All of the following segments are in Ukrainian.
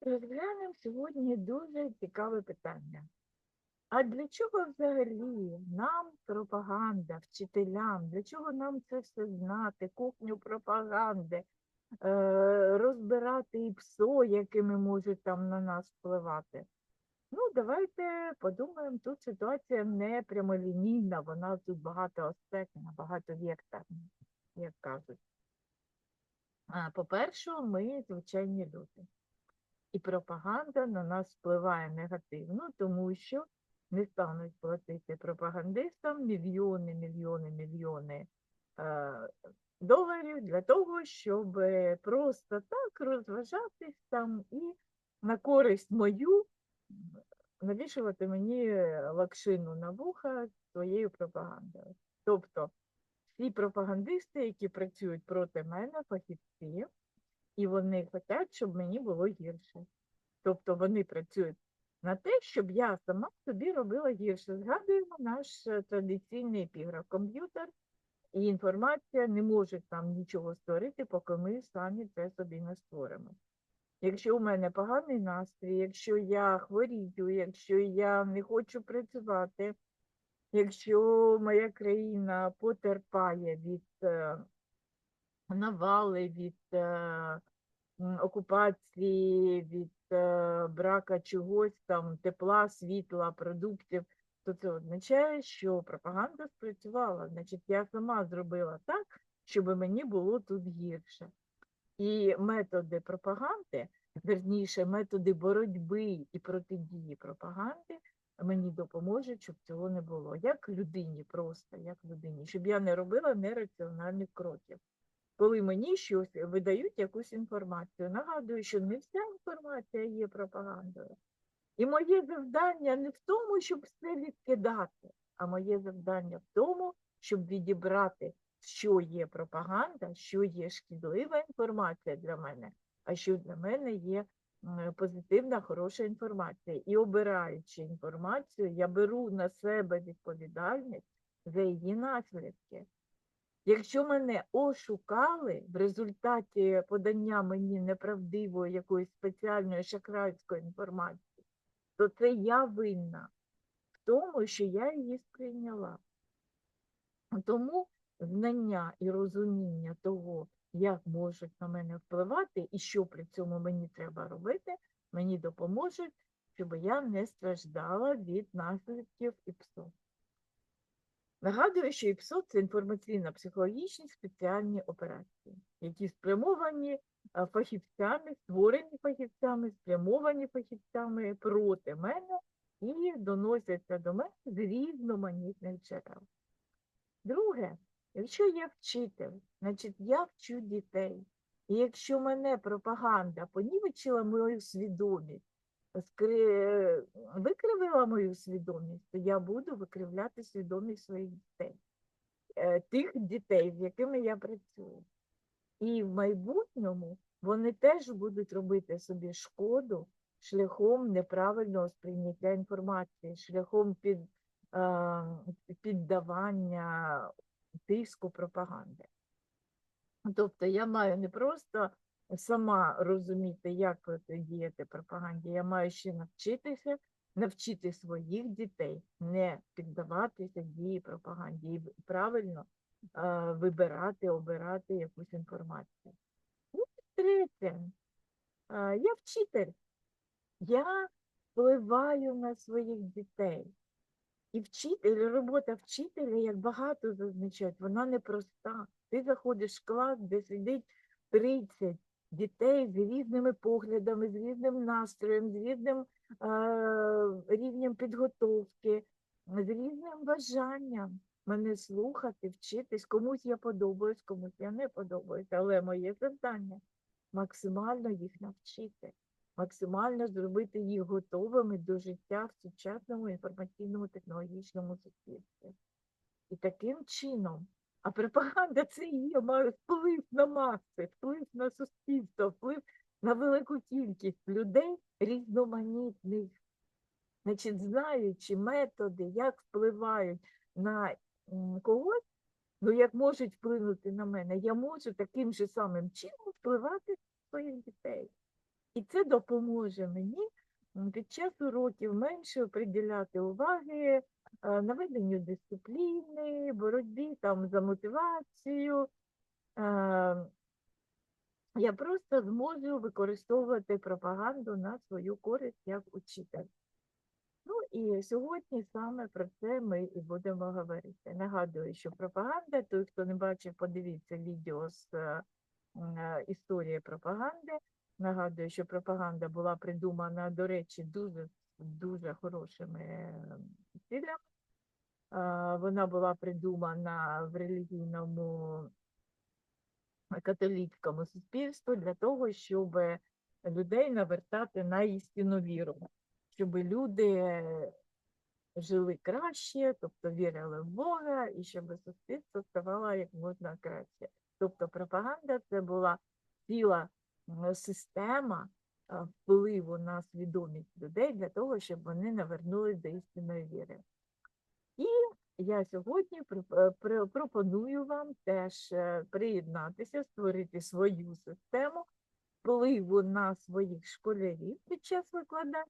Розглянемо сьогодні дуже цікаве питання. А для чого взагалі нам пропаганда, вчителям? Для чого нам це все знати, кухню пропаганди, е, розбирати і ПСО, якими можуть там на нас впливати? Ну, давайте подумаємо, тут ситуація не прямолінійна, вона тут багатоаспектна, багатовекторна, як кажуть. По-перше, ми звичайні люди. І пропаганда на нас впливає негативно, тому що не стануть платити пропагандистам мільйони, мільйони, мільйони е, доларів для того, щоб просто так розважатись там і на користь мою навішувати мені лакшину на вуха своєю пропагандою. Тобто всі пропагандисти, які працюють проти мене, фахівці, і вони хочуть, щоб мені було гірше. Тобто вони працюють на те, щоб я сама собі робила гірше. Згадуємо наш е, традиційний епіграф. Комп'ютер і інформація не можуть там нічого створити, поки ми самі це собі не створимо. Якщо у мене поганий настрій, якщо я хворію, якщо я не хочу працювати, якщо моя країна потерпає від е, навали, від е, окупації, від е, брака чогось там, тепла, світла, продуктів, то це означає, що пропаганда спрацювала. Значить, я сама зробила так, щоб мені було тут гірше. І методи пропаганди, верніше, методи боротьби і протидії пропаганди мені допоможуть, щоб цього не було. Як людині просто, як людині, щоб я не робила нераціональних кроків. Коли мені щось видають якусь інформацію, нагадую, що не вся інформація є пропагандою. І моє завдання не в тому, щоб все відкидати, а моє завдання в тому, щоб відібрати, що є пропаганда, що є шкідлива інформація для мене, а що для мене є позитивна, хороша інформація. І обираючи інформацію, я беру на себе відповідальність за її наслідки. Якщо мене ошукали в результаті подання мені неправдивої якоїсь спеціальної шахрайської інформації, то це я винна в тому, що я її сприйняла. Тому знання і розуміння того, як можуть на мене впливати і що при цьому мені треба робити, мені допоможуть, щоб я не страждала від наслідків ІПСО. Нагадую, що ІПСО – це інформаційно-психологічні спеціальні операції, які спрямовані фахівцями, створені фахівцями, спрямовані фахівцями проти мене і доносяться до мене з різноманітних джерел. Друге, якщо я вчитель, значить я вчу дітей. І якщо мене пропаганда понівечила мою свідомість, викривила мою свідомість, то я буду викривляти свідомість своїх дітей, е, тих дітей, з якими я працюю. І в майбутньому вони теж будуть робити собі шкоду шляхом неправильного сприйняття інформації, шляхом під, е, піддавання тиску пропаганди. Тобто я маю не просто сама розуміти, як протидіяти пропаганді, я маю ще навчитися, навчити своїх дітей не піддаватися дії пропаганді і правильно е, вибирати, обирати якусь інформацію. Ну, третє, е, я вчитель, я впливаю на своїх дітей. І вчитель, робота вчителя, як багато зазначають, вона непроста. Ти заходиш в клас, де сидить 30 дітей з різними поглядами, з різним настроєм, з різним е, рівнем підготовки, з різним бажанням мене слухати, вчитись. Комусь я подобаюсь, комусь я не подобаюсь, але моє завдання максимально їх навчити максимально зробити їх готовими до життя в сучасному інформаційному технологічному суспільстві. І таким чином, а пропаганда це є, має вплив на маси, вплив на суспільство, вплив на велику кількість людей різноманітних. Значить, знаючи методи, як впливають на когось, ну як можуть вплинути на мене, я можу таким же самим чином впливати на своїх дітей. І це допоможе мені під час уроків менше приділяти уваги наведенню дисципліни, боротьбі там за мотивацію. Е, Я просто зможу використовувати пропаганду на свою користь як учитель. Ну і сьогодні саме про це ми і будемо говорити. Нагадую, що пропаганда, той, хто не бачив, подивіться відео з е, е, історії пропаганди. Нагадую, що пропаганда була придумана, до речі, дуже дуже хорошими е, цілями. Е, Вона була придумана в релігійному католицькому суспільству для того, щоб людей навертати на істинну віру, щоб люди жили краще, тобто вірили в Бога, і щоб суспільство ставало як можна краще. Тобто пропаганда це була ціла система впливу на свідомість людей для того, щоб вони навернулись до істинної віри. І я сьогодні е, пропоную вам теж е, приєднатися, створити свою систему впливу на своїх школярів під час викладання,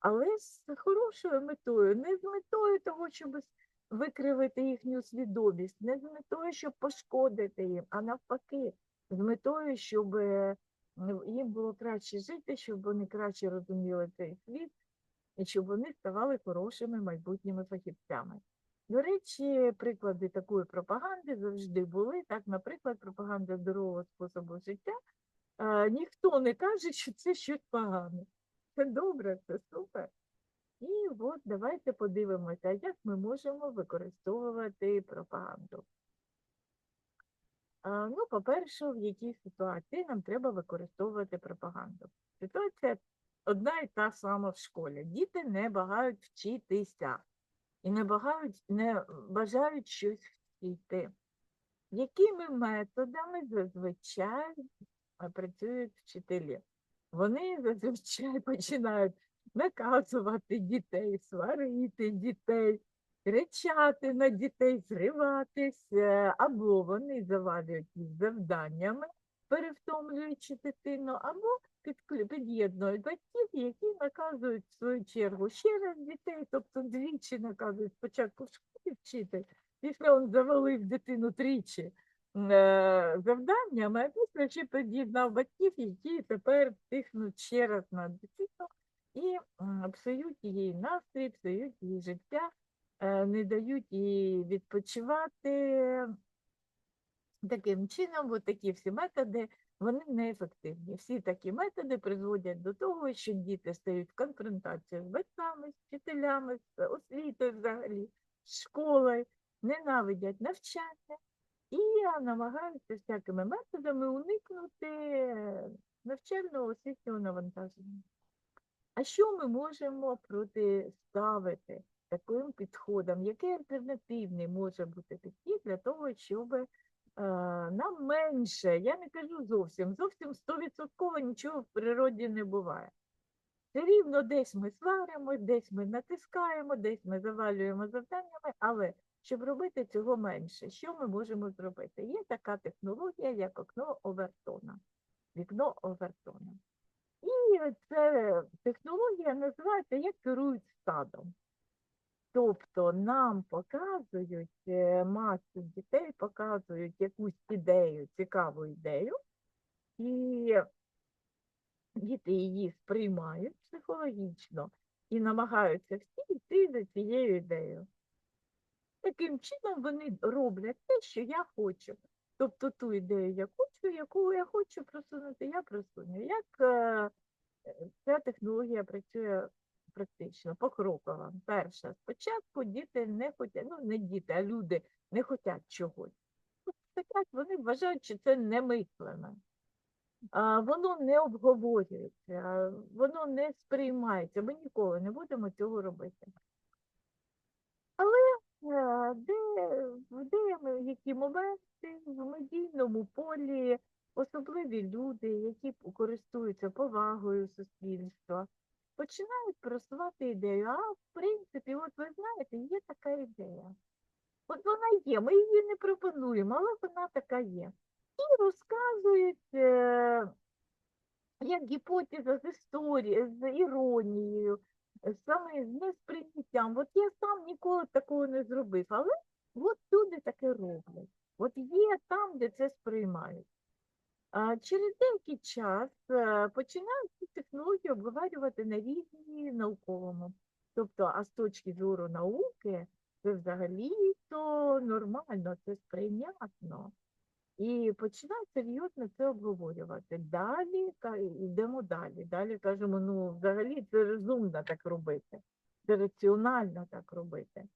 але з хорошою метою, не з метою того, щоб викривити їхню свідомість, не з метою, щоб пошкодити їм, а навпаки, з метою, щоб е, їм було краще жити, щоб вони краще розуміли цей світ, і щоб вони ставали хорошими майбутніми фахівцями. До речі, приклади такої пропаганди завжди були. Так, наприклад, пропаганда здорового способу життя. Е, ніхто не каже, що це щось погане. Це добре, це супер. І от давайте подивимося, як ми можемо використовувати пропаганду. А, Ну, по-перше, в якій ситуації нам треба використовувати пропаганду. Ситуація одна і та сама в школі. Діти не бажають вчитися і не бажають, не бажають щось вчити. Якими методами зазвичай працюють вчителі? Вони зазвичай починають наказувати дітей, сварити дітей, кричати на дітей, зриватись, е, або вони завалюють їх завданнями, перевтомлюючи дитину, або під'єднують батьків, які наказують в свою чергу ще раз дітей, тобто двічі наказують спочатку в школі вчитель, після він завалив дитину тричі е, завданнями, а після ще під'єднав батьків, які тепер тихнуть ще раз на дитину і псують її настрій, псують її життя, е, не дають їй відпочивати. Таким чином, от такі всі методи, вони неефективні. Всі такі методи призводять до того, що діти стають в конфронтацію з батьками, з вчителями, з освітою взагалі, з школою, ненавидять навчання і намагаються всякими методами уникнути навчального освітнього навантаження. А що ми можемо протиставити таким підходам? Який альтернативний може бути підхід для того, щоб нам менше, я не кажу зовсім, зовсім стовідсотково нічого в природі не буває. Все рівно десь ми сваримо, десь ми натискаємо, десь ми завалюємо завданнями, але щоб робити цього менше, що ми можемо зробити? Є така технологія, як окно Овертона, вікно Овертона. І ця технологія називається як керують стадом. Тобто нам показують е, масу дітей, показують якусь ідею, цікаву ідею, і діти її сприймають психологічно і намагаються всі йти за цією ідеєю. Таким чином вони роблять те, що я хочу. Тобто ту ідею я хочу, яку я хочу просунути, я просуну. Як е, ця технологія працює практично, покроково. Перше, спочатку діти не хочуть, ну не діти, а люди не хочуть чогось. Ну, Хочуть, вони вважають, що це немислене. Воно не обговорюється, воно не сприймається. Ми ніколи не будемо цього робити. Але е, де, які моменти в медійному полі особливі люди, які користуються повагою суспільства, починають просувати ідею. А в принципі, от ви знаєте, є така ідея. От вона є, ми її не пропонуємо, але вона така є. І розказують, е, як гіпотеза з історії, з іронією, е, саме з несприйняттям. От я сам ніколи такого не зробив, але от люди таке роблять. От є там, де це сприймають. Через деякий час е, починають ці технології обговорювати на рівні науковому. Тобто, а з точки зору науки, це взагалі то нормально, це сприйнятно. І починають серйозно це обговорювати. Далі йдемо далі. Далі кажемо, ну взагалі це розумно так робити, це раціонально так робити.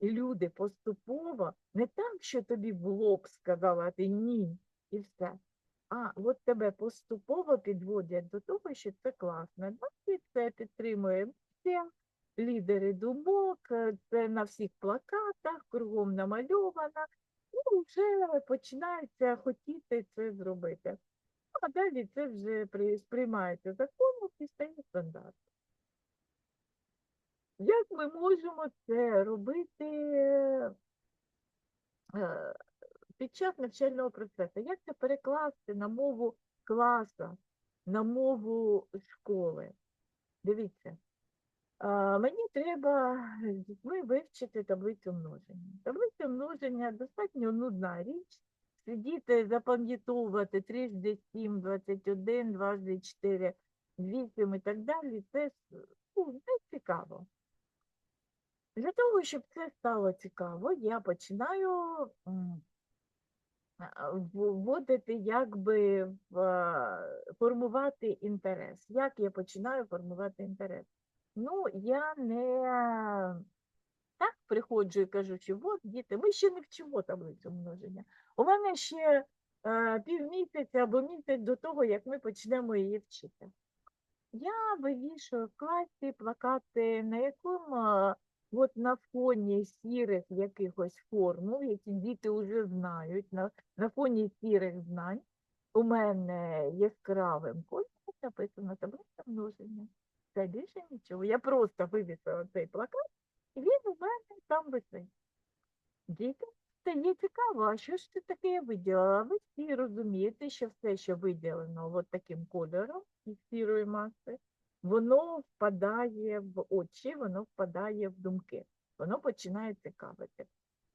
І люди поступово не так, що тобі в лоб сказали, а ти ні, і все. А от тебе поступово підводять до того, що це класно. Ну, це підтримує всі лідери думок, е, це на всіх плакатах, кругом намальовано. Ну, вже починається хотіти це зробити. Ну, А далі це вже сприймається законом і стає стандарт. Як ми можемо це робити е, під час навчального процесу? Як це перекласти на мову класу, на мову школи? Дивіться, мені треба з дітьми вивчити таблицю множення. Таблиця множення достатньо нудна річ. Сидіти, запам'ятовувати 3 з 7, 21, 2 з 4, 8 і так далі. Це ну, не цікаво. Для того, щоб це стало цікаво, я починаю вводити, якби формувати інтерес. Як я починаю формувати інтерес? Ну, я не так приходжу і кажу, що от діти, ми ще не вчимо таблицю множення. У мене ще е, півмісяця або місяць до того, як ми почнемо її вчити. Я вивішую в класі плакати, на якому от на фоні сірих якихось формул, які діти вже знають, на, на фоні сірих знань у мене яскравим кольором написано таблиця множення. Це більше нічого. Я просто вивісила цей плакат, і він у мене там висить. Дітям стає цікаво, а що ж це таке я виділила? Ви всі розумієте, що все, що виділено от таким кольором із сірої маси, воно впадає в очі, воно впадає в думки, воно починає цікавити.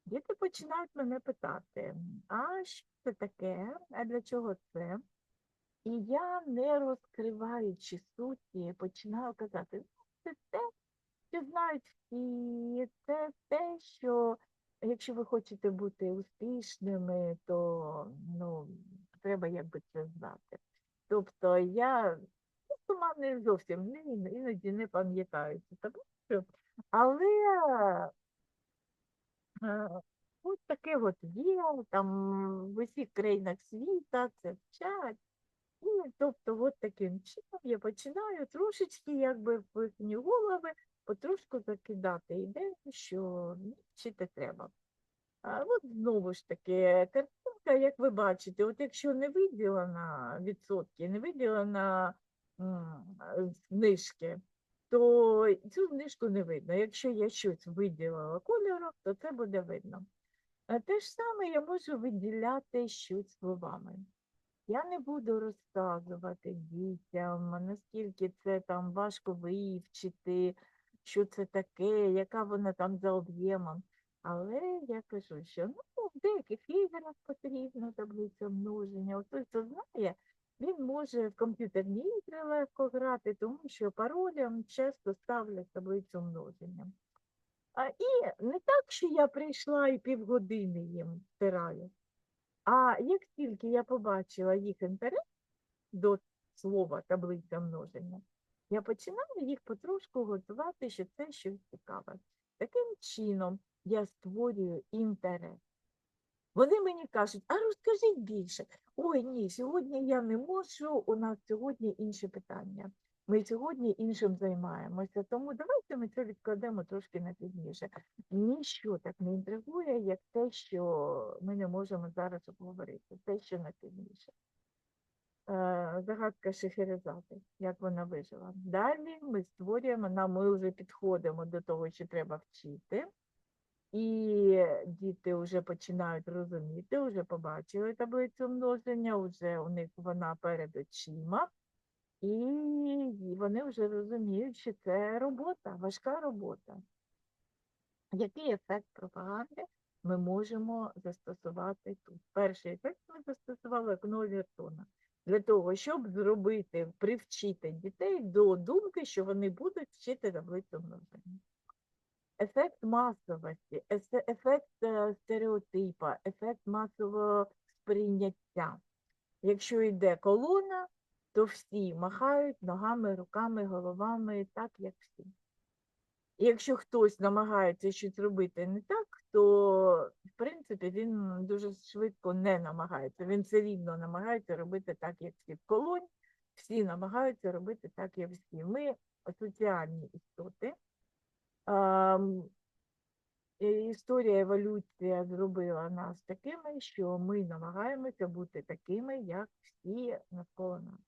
Діти починають мене питати, а що це таке, а для чого це? І я, не розкриваючи суті, починаю казати, ну, це те, що знають всі, це те, що якщо ви хочете бути успішними, то ну, треба якби це знати. Тобто я не зовсім не, іноді не пам'ятаю цю таблицю, але е, ось таке от є, там в усіх країнах світа це вчать. І тобто, от таким чином я починаю трошечки якби в їхні голови потрошку закидати ідею, що вчити треба. А от знову ж таки, картинка, як ви бачите, от якщо не виділена відсотки, не виділена м, знижки, то цю знижку не видно. Якщо я щось виділила кольором, то це буде видно. А те ж саме я можу виділяти щось словами. Я не буду розказувати дітям, наскільки це там важко вивчити, що це таке, яка вона там за об'ємом. Але я кажу, що ну, в деяких іграх потрібна таблиця множення. От хто знає, він може в комп'ютерні ігри легко грати, тому що паролям часто ставлять таблицю множення. А, і не так, що я прийшла і півгодини їм стираю. А як тільки я побачила їх інтерес до слова таблиця множення, я починаю їх потрошку готувати, що це щось цікаве. Таким чином я створюю інтерес. Вони мені кажуть, а розкажіть більше. Ой, ні, сьогодні я не можу, у нас сьогодні інші питання. Ми сьогодні іншим займаємося, тому давайте ми це відкладемо трошки на пізніше. Ніщо так не інтригує, як те, що ми не можемо зараз обговорити, те, що на пізніше. Е, Загадка Шехерезади, як вона вижила. Далі ми створюємо, нам ми вже підходимо до того, що треба вчити. І діти вже починають розуміти, вже побачили таблицю множення, вже у них вона перед очима. І вони вже розуміють, що це робота, важка робота. Який ефект пропаганди ми можемо застосувати тут? Перший ефект ми застосували як для того, щоб зробити, привчити дітей до думки, що вони будуть вчити таблицю множення. Ефект масовості, ефект е, стереотипа, ефект масового сприйняття. Якщо йде колона, то всі махають ногами, руками, головами, так як всі. Якщо хтось намагається щось робити не так, то в принципі він дуже швидко не намагається. Він все рівно намагається робити так, як всі. В колонь всі намагаються робити так, як всі. Ми соціальні істоти. Історія еволюція зробила нас такими, що ми намагаємося бути такими, як всі навколо нас.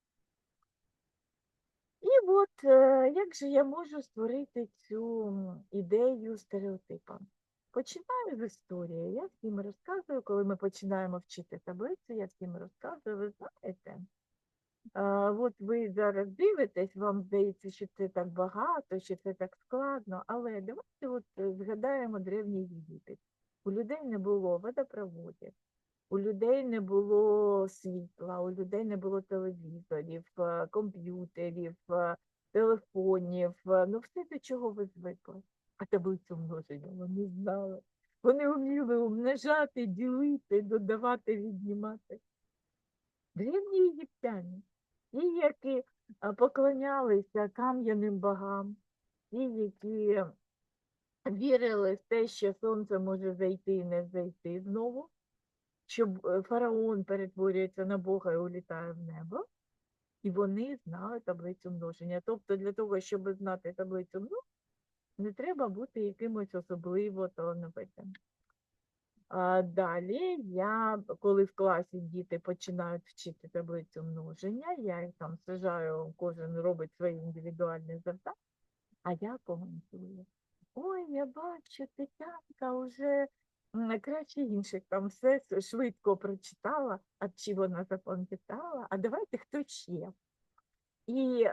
І от е, як же я можу створити цю ідею стереотипа? Починаю з історії. Я всім розказую, коли ми починаємо вчити таблицю, я всім розказую, ви знаєте, от ви зараз дивитесь, вам здається, що це так багато, що це так складно, але давайте от е, згадаємо древній Єгипет. У людей не було водопроводів, у людей не було світла, у людей не було телевізорів, е, комп'ютерів, е, телефонів, ну все до чого ви звикли. А таблицю множення вони знали. Вони вміли умножати, ділити, додавати, віднімати. Древні єгиптяни, ті, які поклонялися кам'яним богам, ті, які вірили в те, що сонце може зайти і не зайти знову, що е, фараон перетворюється на Бога і улітає в небо, і вони знали таблицю множення. Тобто для того, щоб знати таблицю множення, не треба бути якимось особливо талановитим. Далі я, коли в класі діти починають вчити таблицю множення, я їх там сажаю, кожен робить свої індивідуальні завдання, а я коментую. Ой, я бачу, Тетянка вже краще інших там все швидко прочитала, а чи вона запам'ятала, а давайте хто ще. І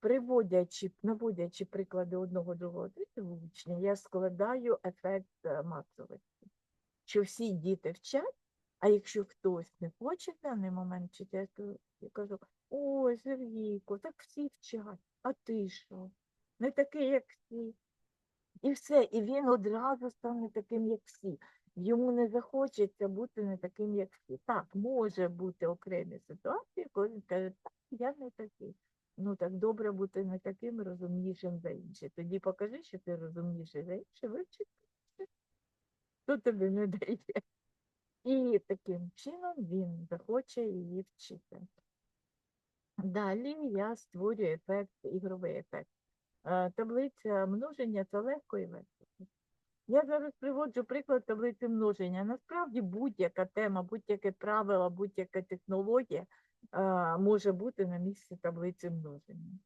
приводячи, наводячи приклади одного, другого, третього учня, я складаю ефект е, масовості, що всі діти вчать, а якщо хтось не хоче в даний момент вчити, я кажу, ой, Сергійко, так всі вчать, а ти що? Не такий, як всі. І все, і він одразу стане таким, як всі. Йому не захочеться бути не таким, як всі. Так, може бути окремі ситуації, коли він каже, так, я не такий. Ну так добре бути не таким розумнішим за інших. Тоді покажи, що ти розумніший за інших, вивчи, хто тобі не дає. І таким чином він захоче її вчити. Далі я створюю ефект, ігровий ефект. Е, Таблиця множення це легко і весело. Я зараз приводжу приклад таблиці множення. Насправді будь-яка тема, будь-яке правило, будь-яка технологія може бути на місці таблиці множення.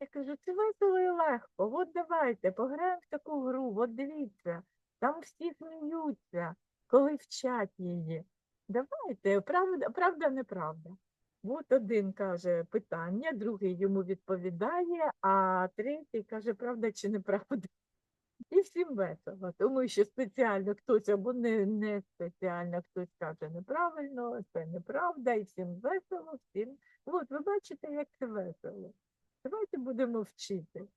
Я кажу, це весело і легко. От давайте, пограємо в таку гру, от дивіться, там всі сміються, коли вчать її. Давайте, правда, правда, неправда. От один каже питання, другий йому відповідає, а третій каже, правда чи неправда. І всім весело, тому що спеціально хтось або не, не спеціально хтось каже неправильно, це неправда, і всім весело, всім. От ви бачите, як це весело. Давайте будемо вчити.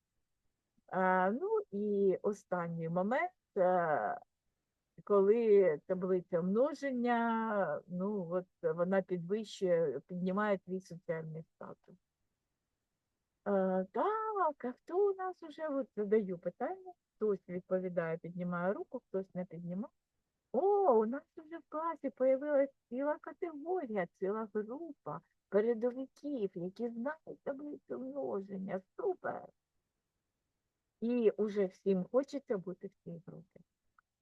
А, ну і останній момент, е, коли таблиця множення, ну от вона підвищує, піднімає твій соціальний статус. Е, так, а хто у нас уже от задаю питання, хтось відповідає, піднімає руку, хтось не піднімає. О, у нас вже в класі появилась ціла категорія, ціла група передовиків, які знають таблицю множення. Супер! І уже всім хочеться бути в цій групі.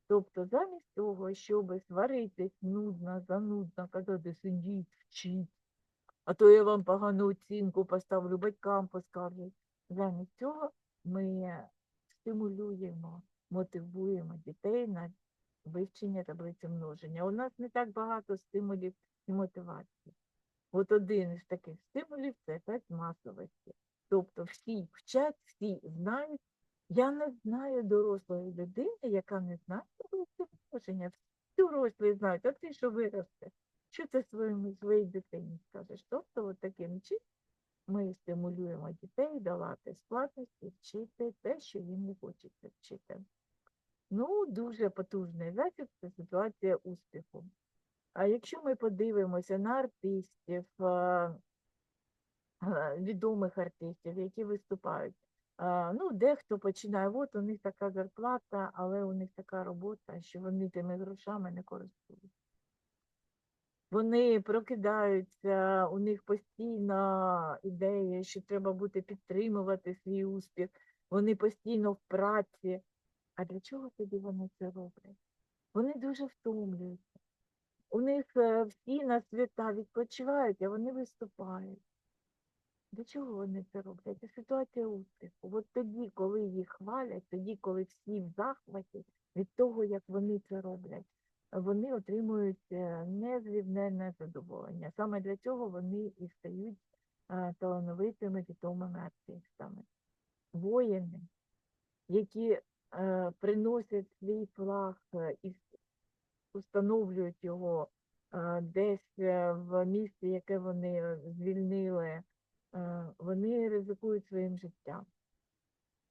Тобто, замість того, щоб сваритись нудно, занудно, казати сидіть, вчіть, а то я вам погану оцінку поставлю, батькам поскаржу. Замість цього ми стимулюємо, мотивуємо дітей на вивчення таблиці множення. У нас не так багато стимулів і мотивацій. От один із таких стимулів це ефект масовості. Тобто всі вчать, всі знають. Я не знаю дорослої людини, яка не знає положення. Всі дорослі знають, а ти що виросте? Що ти своєму своїй дитині скажеш? Тобто, от таким чином ми стимулюємо дітей давати складності, вчити те, що їм не хочеться вчити. Ну, дуже потужний засіб це ситуація успіху. А якщо ми подивимося на артистів, відомих артистів, які виступають, ну, дехто починає, от у них така зарплата, але у них така робота, що вони тими грошами не користуються. Вони прокидаються, у них постійна ідея, що треба буде підтримувати свій успіх, вони постійно в праці. А для чого тоді вони це роблять? Вони дуже втомлюються. У них е, всі на свята відпочивають, а вони виступають. Для чого вони це роблять? Це ситуація успіху. От тоді, коли їх хвалять, тоді, коли всі в захваті від того, як вони це роблять, вони отримують е, незрівненне задоволення. Саме для цього вони і стають е, талановитими відомими артистами. Воїни, які е, приносять свій флаг і установлюють його десь в місці, яке вони звільнили, вони ризикують своїм життям.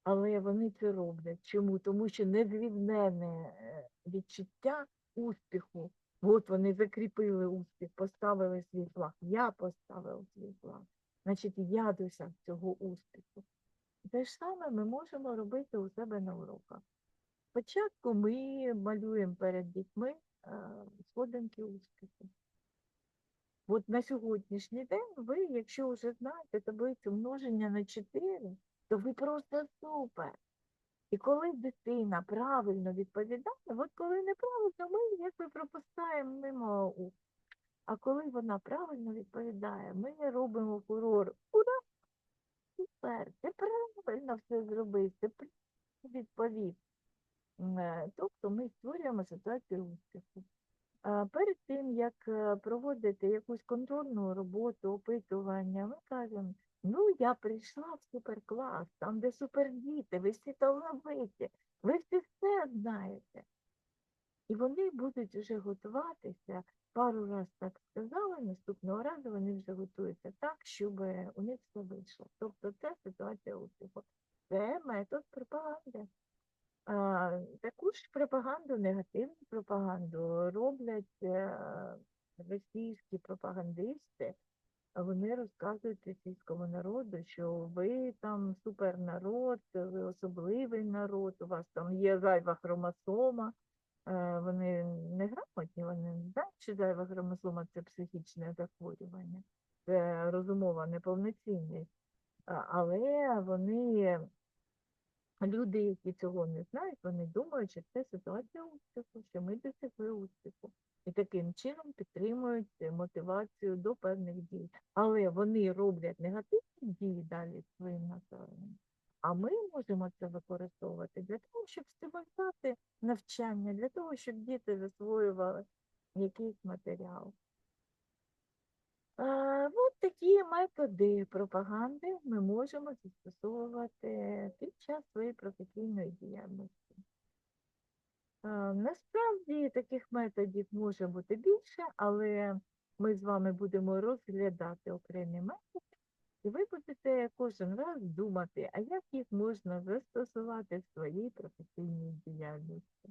Але вони це роблять. Чому? Тому що незрівненне е, відчуття успіху. От вони закріпили успіх, поставили свій флаг. Я поставив свій флаг. Значить, я досяг цього успіху. Те ж саме ми можемо робити у себе на уроках. Спочатку ми малюємо перед дітьми е, сходинки успіху. От на сьогоднішній день ви, якщо вже знаєте таблицю множення на 4, то ви просто супер. І коли дитина правильно відповідає, от коли неправильно, ми якби пропускаємо мимо ух. А коли вона правильно відповідає, ми робимо фурор. Ура! Супер! Ти правильно все зробив, ти відповів. Е, Тобто ми створюємо ситуацію успіху. Перед тим, як е, проводити якусь контрольну роботу, опитування, ми кажемо, ну я прийшла в суперклас, там де супердіти, ви всі талановиті, ви всі все знаєте. І вони будуть вже готуватися, пару раз так сказали, наступного разу вони вже готуються так, щоб у них все вийшло. Тобто це ситуація успіху. Це метод пропаганди. А, таку ж пропаганду, негативну пропаганду роблять е, російські пропагандисти. Вони розказують російському народу, що ви там супернарод, ви особливий народ, у вас там є зайва хромосома. Е, Вони не грамотні, вони не знають, що зайва хромосома це психічне захворювання, це розумова неповноцінність. Але вони Люди, які цього не знають, вони думають, що це ситуація успіху, що ми досягли успіху. І таким чином підтримують е, мотивацію до певних дій. Але вони роблять негативні дії далі своїм населенням. А ми можемо це використовувати для того, щоб стимулювати навчання, для того, щоб діти засвоювали якийсь матеріал. От такі методи пропаганди ми можемо застосовувати під час своєї професійної діяльності. А, Насправді таких методів може бути більше, але ми з вами будемо розглядати окремі методи, і ви будете кожен раз думати, а як їх можна застосувати в своїй професійній діяльності.